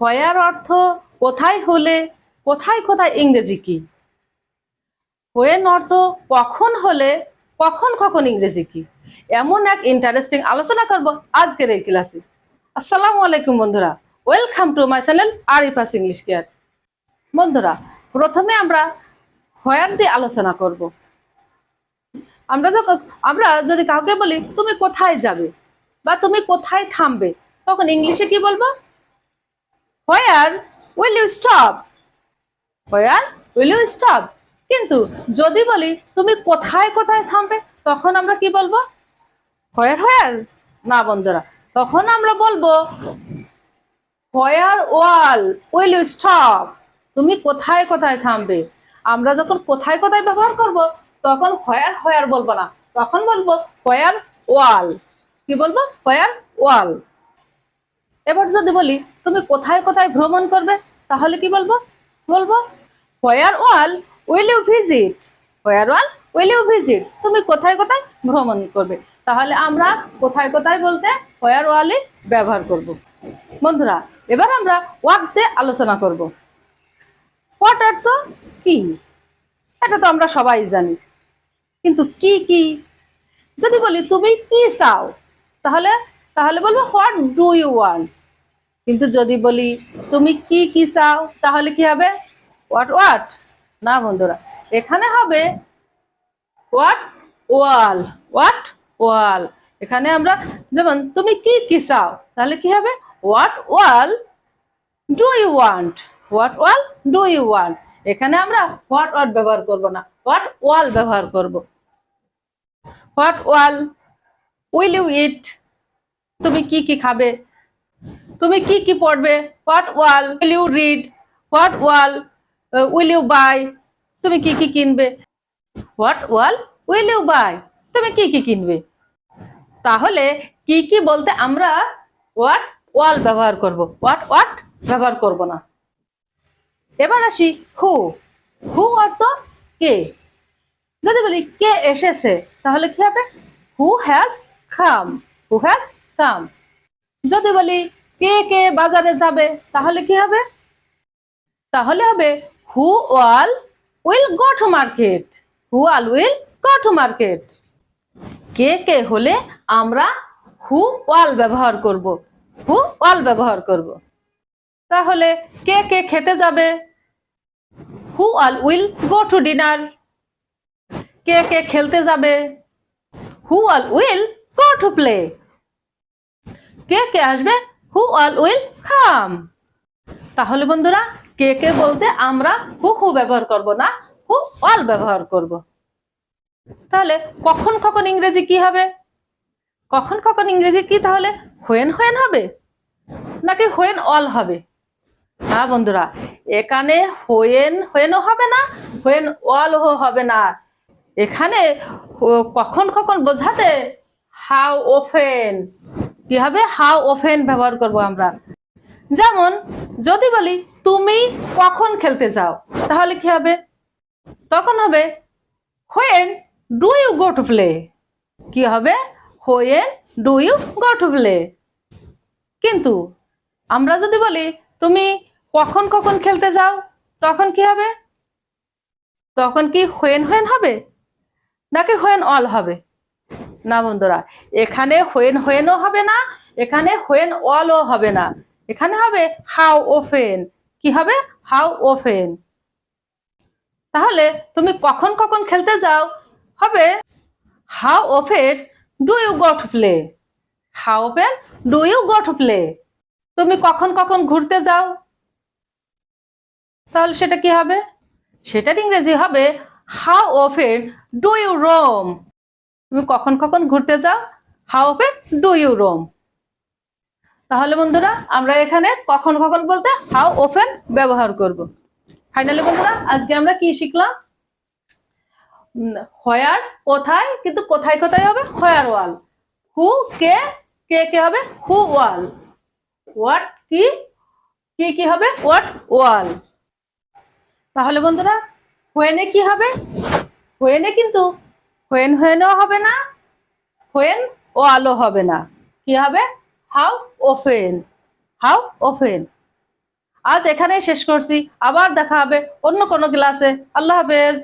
হয়ার অর্থ কোথায় হলে, কোথায় কোথায় ইংরেজি কি? হোয়েন অর্থ কখন হলে, কখন কখন ইংরেজি কি? এমন এক ইন্টারেস্টিং আলোচনা করব আজকের এই ক্লাসে। আসসালামু আলাইকুম বন্ধুরা। Welcome to my channel Arifa's English care বন্ধুরা, প্রথমে আমরা হোয়ার দিয়ে আলোচনা করব। আমরা যখন, আমরা যদি কাউকে বলি, তুমি কোথায় যাবে? বা তুমি কোথায় থামবে? তখন ইংলিশে কি বলব? Where will you stop where will you stop কিন্তু যদি বলি, তুমি কোথায় কোথায় থামবে, তখন আমরা কি বলব? হোয়ার হোয়ার না বন্ধুরা, তখন আমরা বলব where all will you stop তুমি কোথায় কোথায় থামবে? আমরা যখন কোথায় কোথায় ব্যবহার করব, তখন হোয়ার হোয়ার বলব না, তখন বলব হোয়ার ওয়াল। কি বলব? Where all. এবার যদি বলি, তুমি কোথায় কোথায় ভ্রমণ করবে, তাহলে কি বলব? বলব where all will you visit where all will you visit তুমি কোথায় কোথায় ভ্রমণ করবে? তাহলে আমরা কোথায় কোথায় বলতে হোয়ার ওয়ালই ব্যবহার করব? বন্ধুরা, এবার আমরা ওয়াট দিয়ে আলোচনা করব। হোয়াট আর তো কি? এটা তো আমরা সবাই জানি। কিন্তু কি কি? যদি বলি, তুমি কি চাও? তাহলে তাহলে বলব হোয়াট ডু ইউ ওয়ান্ট কিন্তু যদি বলি, তুমি কি কি চাও, তাহলে কি হবে? হোয়াট হোয়াট না বন্ধুরা, এখানে হবে হোয়াট ওয়াল হোয়াট ওয়াল এখানে আমরা যেমন, তুমি কি কি চাও, তাহলে কি হবে? What all do you want what all do you want এখানে আমরা হোয়াট ওয়াট ব্যবহার করব না হোয়াট ওয়াল ব্যবহার করব। What all will you eat তুমি কি কি খাবে? তুমি কি কি পড়বে? What all will you read what all will you buy তুমি কি কি কিনবে? What all will you buy তুমি কি কি কিনবে? তাহলে কি কি বলতে আমরা হোয়াট ওয়াল ব্যবহার করব? হোয়াট হোয়াট ব্যবহার করব না। এবার আসি হু হু অর্থ কে? যদি বলি কে এসেছে, তাহলে কি হবে? Who has come who has come যদি বলি কে কে বাজারে যাবে? তাহলে কি হবে? তাহলে হবে who all will go to market who all will go to market কে কে হলে আমরা হু ওয়াল ব্যবহার করব? হু ওয়াল ব্যবহার করব? তাহলে কে কে খেতে যাবে? Who all will go to dinner কে কে খেলতে যাবে? Who all will go to play কে কে আসবে হু অল উইল কাম তাহলে বন্ধুরা, কে কে বলতে আমরা হু হু ব্যবহার করব না হু অল ব্যবহার করব? তাহলে কখন কখন ইংরেজি কি হবে? কখন কখন ইংরেজি কি তাহলে? হোয়েন হোয়েন হবে? নাকি হোয়েন অল হবে? হ্যাঁ বন্ধুরা, এখানে হোয়েন হোয়েনও হবে না হোয়েন অল হবে না। এখানে কখন কখন বোঝাতে? হাউ ওফেন কি হবে হাউ ওফেন ব্যবহার করব আমরা? যেমন, যদি বলি, তুমি কখন খেলতে যাও? তাহলে কি হবে? তখন হবে when do you go to play কি হবে? When do you go to play কিন্তু, আমরা যদি বলি, তুমি কখন কখন খেলতে যাও? তখন কি হবে? তখন কি হোয়েন হোয়েন হবে? নাকি হোয়েন অল হবে? না বন্ধুরা, এখানে হোয়েন হোয়েনও হবে না, এখানে হোয়েন অলও হবে না। এখানে হবে হাউ ওফেন কি হবে? হাউ ওফেন তাহলে তুমি কখন কখন খেলতে যাও? হবে how often do you go to play how often do you go to play তুমি কখন কখন ঘুরতে যাও? তাহলে সেটা কি হবে? সেটার ইংরেজি হবে how often do you roam তুমি কখন কখন ঘুরতে যাও how often do you roam তাহলে বন্ধুরা, আমরা এখানে কখন কখন বলতে হাউ ওপেন ব্যবহার করব। ফাইনালি বন্ধুরা, আজকে আমরা কি শিখলাম? হয়ার কোথায়, কিন্তু কোথায় কোথায় হবে? হয়ার ওয়াল হু কে কে কে হবে? হু ওয়াল হোয়াট কি কি কি হবে? হোয়াট ওয়াল তাহলে বন্ধুরা হোয়েনে কি হবে? হোয়েনে কিন্তু হোয়েন হোয়েনও হবে না? হোয়েন ও আলো হবে না। কি হবে? হাউ ওফেন হাউ ওফেন আজ এখানেই শেষ করছি। আবার দেখা হবে অন্য কোনো ক্লাসে আল্লাহ হাফেজ।